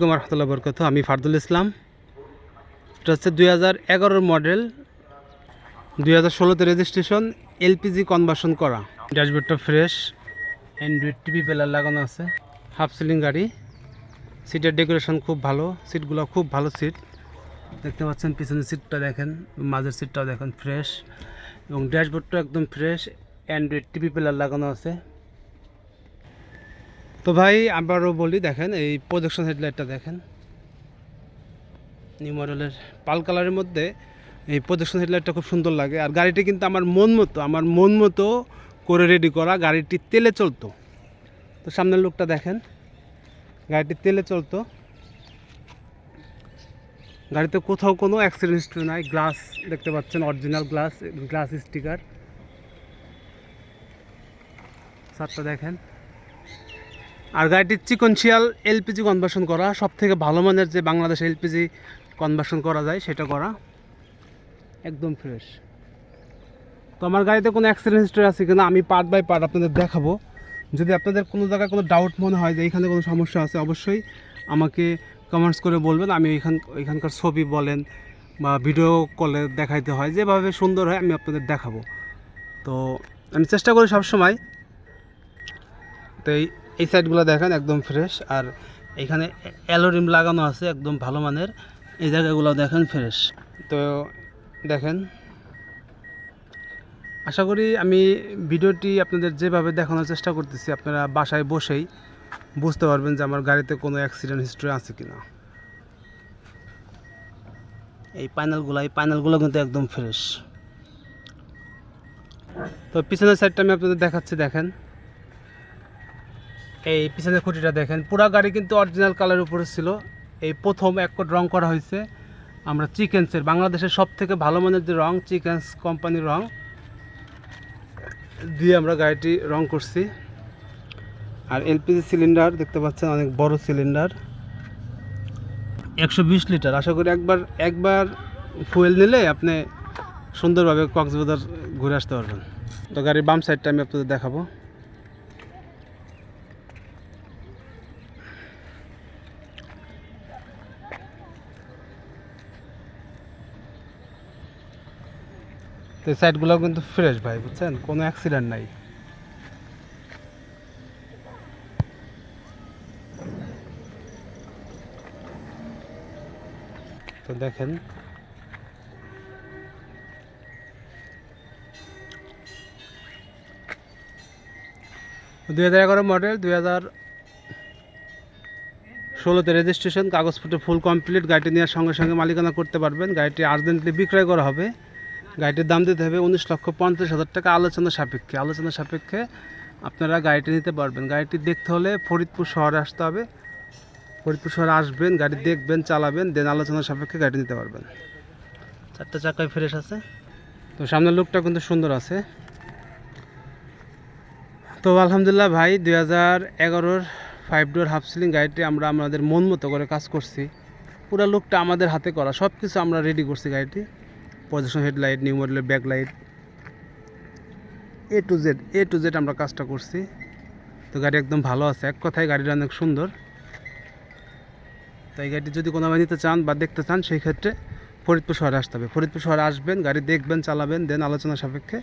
রহমতুল্লাহ বরকত আমি ফারদুল ইসলাম। এটা হচ্ছে দুই হাজার এগারোর মডেল, দুই হাজার ষোলোতে রেজিস্ট্রেশন এলপিজি কনভার্সন করা। ড্যাশবোর্ডটা ফ্রেশ অ্যান্ড্রয়েড টিভি প্লেয়ার লাগানো আছে হাফ সিলিং গাড়ি। সিটের ডেকোরেশন খুব ভালো সিটগুলো খুব ভালো সিট দেখতে পাচ্ছেন, পিছনের সিটটা দেখেন, মাঝের সিটটাও দেখেন ফ্রেশ এবং ড্যাশবোর্ডটা একদম ফ্রেশ অ্যান্ড্রয়েড টিভি প্লেয়ার লাগানো আছে। তো ভাই, আবারও বলি, দেখেন, এই প্রজেকশন হেডলাইটটা দেখেন। নিউ মডেলের পাল কালারের মধ্যে এই প্রজেকশন হেডলাইটটা খুব সুন্দর লাগে। আর গাড়িটি কিন্তু আমার মন মতো, আমার মন মতো করে রেডি করা। গাড়িটি তেলে চলতো। তো সামনের লোকটা দেখেন। গাড়িটি তেলে চলতো। গাড়িতে কোথাও কোনো অ্যাক্সিডেন্ট নাই। গ্লাস দেখতে পাচ্ছেন অরিজিনাল গ্লাস গ্লাস স্টিকার সারটা দেখেন। আর গাড়িটির চিকনশিয়াল এলপিজি কনভার্সন করা সব থেকে ভালো মানের যে বাংলাদেশে এলপিজি কনভার্সন করা যায় সেটা করা। একদম ফ্রেশ তো আমার গাড়িতে কোনো অ্যাক্সিডেন্ট হিস্ট্রি আছে কিনা আমি পার্ট বাই পার্ট আপনাদের দেখাবো। যদি আপনাদের কোনো জায়গায় কোনো ডাউট মনে হয় যে এখানে কোনো সমস্যা আছে, অবশ্যই আমাকে কমেন্টস করে বলবেন। আমি এখান এখানকার ছবি বলেন বা ভিডিও কলে দেখাইতে হয়। যেভাবে সুন্দর হয় আমি আপনাদের দেখাবো। তো আমি চেষ্টা করি সবসময়। তো এই এই সাইডগুলো দেখেন একদম ফ্রেশ, আর এখানে অ্যালোরিম লাগানো আছে একদম ভালো মানের। এই জায়গাগুলো দেখেন ফ্রেশ। তো দেখেন, আশা করি আমি ভিডিওটি আপনাদের যেভাবে দেখানোর চেষ্টা করতেছি, আপনারা বাসায় বসেই বুঝতে পারবেন যে আমার গাড়িতে কোনো অ্যাক্সিডেন্ট হিস্ট্রি আছে কি না এই প্যানেলগুলো এই প্যানেলগুলো কিন্তু একদম ফ্রেশ। তো পিছনের সাইডটা আমি আপনাদের দেখাচ্ছি, দেখেন। এই পিছনের খুঁটিটা দেখেন। পুরা গাড়ি কিন্তু অরিজিনাল কালার উপরে ছিল। এই প্রথম এক কোট রং করা হয়েছে। আমরা চিকেন্সের বাংলাদেশের সব থেকে ভালো মানের যে রং চিকেন্স কোম্পানির রং, দিয়ে আমরা গাড়িটি রং করছি। আর এলপিজি সিলিন্ডার দেখতে পাচ্ছেন, অনেক বড় সিলিন্ডার একশো বিশ লিটার আশা করি একবার একবার ফুয়েল নিলে আপনি সুন্দরভাবে কক্সবাজার ঘুরে আসতে পারবেন। তো গাড়ির বাম সাইডটা আমি আপনাদের দেখাবো। তো এই সাইডগুলো কিন্তু ফ্রেশ ভাই, বুঝছেন? কোনো অ্যাক্সিডেন্ট নাই। তো দেখেন। দুই হাজার এগারো মডেল দুই হাজার ষোলোতে রেজিস্ট্রেশন কাগজপত্র ফুল কমপ্লিট গাড়িটি নেওয়ার সঙ্গে সঙ্গে মালিকানা করতে পারবেন। গাড়িটি আর্জেন্টলি বিক্রয় করা হবে। গাড়িটির দাম দিতে হবে উনিশ লক্ষ পঞ্চাশ হাজার টাকা আলোচনা সাপেক্ষে। আলোচনা সাপেক্ষে আপনারা গাড়িটি নিতে পারবেন। গাড়িটি দেখতে হলে ফরিদপুর শহরে আসতে হবে। ফরিদপুর শহরে আসবেন গাড়ি দেখবেন চালাবেন দেন আলোচনা সাপেক্ষে গাড়ি নিতে পারবেন। চারটে চাকায় ফ্রেশ আছে? তো সামনের লুকটা কিন্তু সুন্দর আছে। তো আলহামদুলিল্লাহ ভাই দুই হাজার এগারোর ফাইভ ডোর হাফ সিলিং গাড়িটি আমরা আমাদের মন মতো করে কাজ করছি। পুরো লুকটা আমাদের হাতে করা। সব কিছু আমরা রেডি করছি গাড়িটি। পজিশন হেডলাইট নিউ মডেলের backlight A to Z A to Z আমরা কাজটা করছি। তো গাড়ি একদম ভালো আছে, এক কথায় গাড়িটা অনেক সুন্দর। তো এই গাড়িটি যদি কোনো নিতে চান বা দেখতে চান, সেই ক্ষেত্রে ফরিদপুর শহরে আসতে হবে। ফরিদপুর শহরে আসবেন, গাড়ি দেখবেন, চালাবেন, দেন আলোচনা সাপেক্ষে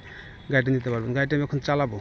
গাড়িটি নিতে পারবেন। গাড়িটি আমি এখন চালাবো।